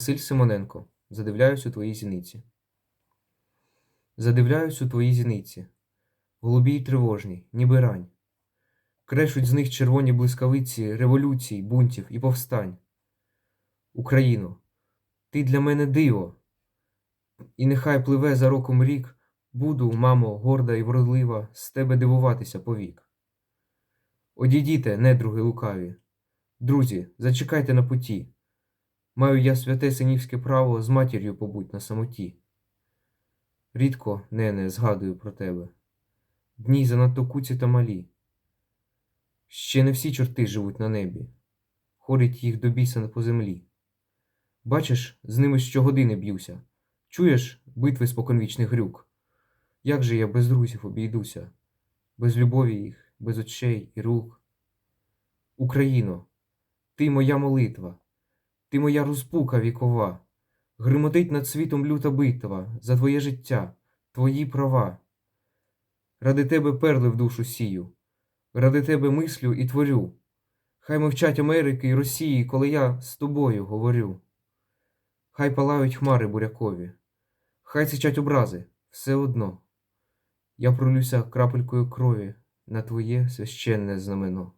Василь Симоненко, задивляюсь у твої зіниці. Задивляюсь у твої зіниці, голубі й тривожні, ніби рань. Крешуть з них червоні блискавиці революцій, бунтів і повстань. Україно, ти для мене диво, і нехай пливе за роком рік, буду, мамо, горда і вродлива, з тебе дивуватися повік. Одійдіте, недруги лукаві, друзі, зачекайте на путі. Маю я святе синівське право з матір'ю побуть на самоті. Рідко, нене, згадую про тебе. Дні занадто куці та малі. Ще не всі чорти живуть на небі, ходить їх до біса по землі. Бачиш, з ними щогодини б'юся. Чуєш битви споконвічних грюк? Як же я без друзів обійдуся, без любові їх, без очей і рук? Україно, ти моя молитва, ти моя розпука вікова, гримотить над світом люта битва за твоє життя, твої права. Ради тебе перли в душу сію, ради тебе мислю і творю. Хай мовчать Америки і Росії, коли я з тобою говорю. Хай палають хмари бурякові, хай сичать образи, все одно. Я пролюся крапелькою крові на твоє священне знамено.